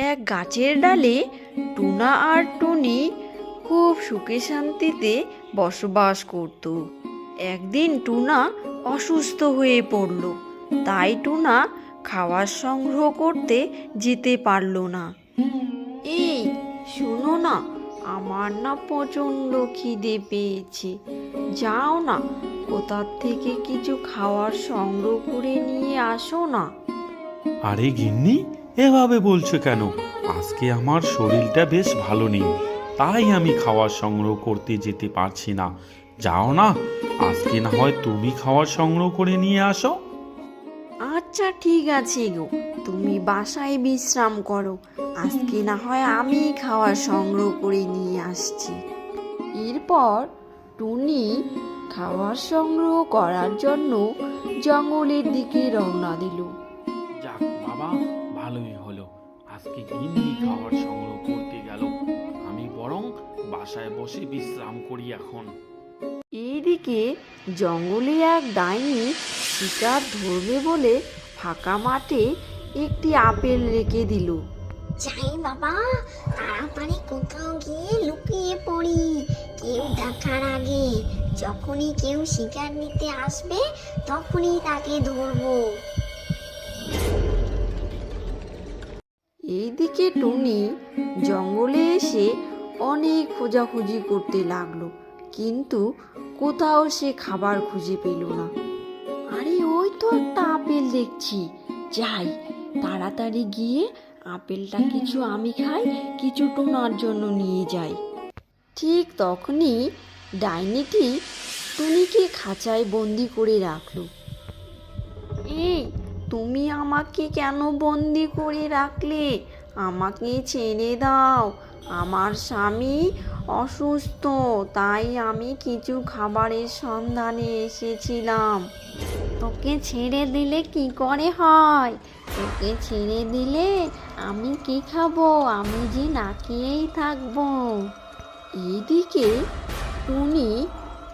এক গাছের ডালে টুনা আর টুনি খুব সুখে শান্তিতে বসবাস করত। একদিন টুনা অসুস্থ হয়ে পড়ল। তাই টুনা খাবার সংগ্রহ করতে যেতে পারল না। এই, শোনো না, আমার না প্রচণ্ড খিদে পেয়েছে। যাও না, কোথার থেকে কিছু খাওয়ার সংগ্রহ করে নিয়ে আসো না। আরে গিন্নি, এভাবে বলছো কেন? আজকে আমার শরীরটা বেশ ভালো নেই, তাই আমি খাবার সংগ্রহ করতে যেতে পারছি না। যাও না, আজকে না হয় তুমি খাবার সংগ্রহ করে নিয়ে আসো। আচ্ছা ঠিক আছে গো। তুমি বাসায় বিশ্রাম করো। আজকে না হয় আমি খাওয়ার সংগ্রহ করে নিয়ে আসছি। এরপর টুনি খাওয়ার সংগ্রহ করার জন্য জঙ্গলের দিকে রওনা দিল। বাবা ভালোই হলো। আজকে গিন্নি খাবার সংগ্রহ করতে গেল। আমি বরং বাসায় বসে বিশ্রাম করি এখন। এইদিকে জঙ্গলে এক ডাইনি শিকার ধরবে বলে ফাঁকা মাঠে একটি আপেল রেখে দিল। যাই বাবা তাড়াতাড়ি কোথাও গিয়ে লুকিয়ে পড়ি। কেউ দেখার আগে যখনই কেউ শিকার নিতে আসবে তখনই তাকে ধরবো। এইদিকে টুনি জঙ্গলে এসে অনেক খোঁজাখুঁজি করতে লাগল, কিন্তু কোথাও সে খাবার খুঁজে পেল না। আরে, ওই তো একটা আপেল দেখছি। যাই, তাড়াতাড়ি গিয়ে আপেলটা কিছু আমি খাই, কিছু টোনার জন্য নিয়ে যাই। ঠিক তখনই ডাইনিটি টুনিকে খাঁচায় বন্দি করে রাখল। এই তুমি আমাকে কেন বন্দি করে রাখলে? আমাকে ছেড়ে দাও। আমার স্বামী অসুস্থ, তাই আমি কিছু খাবারের সন্ধানে এসেছিলাম। তোকে ছেড়ে দিলে কি করে হয়? তোকে ছেড়ে দিলে আমি কি খাব? আমি যে না খেয়েই থাকব। এইদিকে টুনি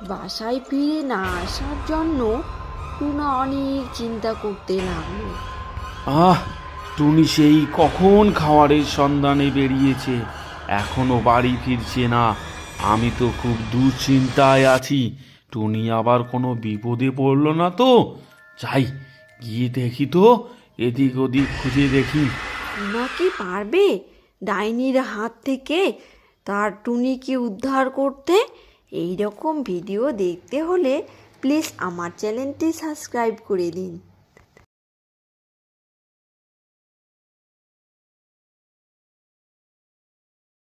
বাসায় ফিরে না আসার জন্য টুনা অনেক চিন্তা করতে লাগল। আহ টুনি সেই কখন খাবারের সন্ধানে বেরিয়েছে? এখনও বাড়ি ফিরছে না। আমি তো খুব দুশ্চিন্তায় আছি। টুনি আবার কোনো বিপদে পড়ল না তো? যাই গিয়ে দেখি তো এদিক ওদিক খুঁজে দেখি। টুনা কি পারবে? ডাইনির হাত থেকে তার টুনিকে উদ্ধার করতে? এই রকম ভিডিও দেখতে হলে প্লিজ আমার চ্যানেলটি সাবস্ক্রাইব করে দিন।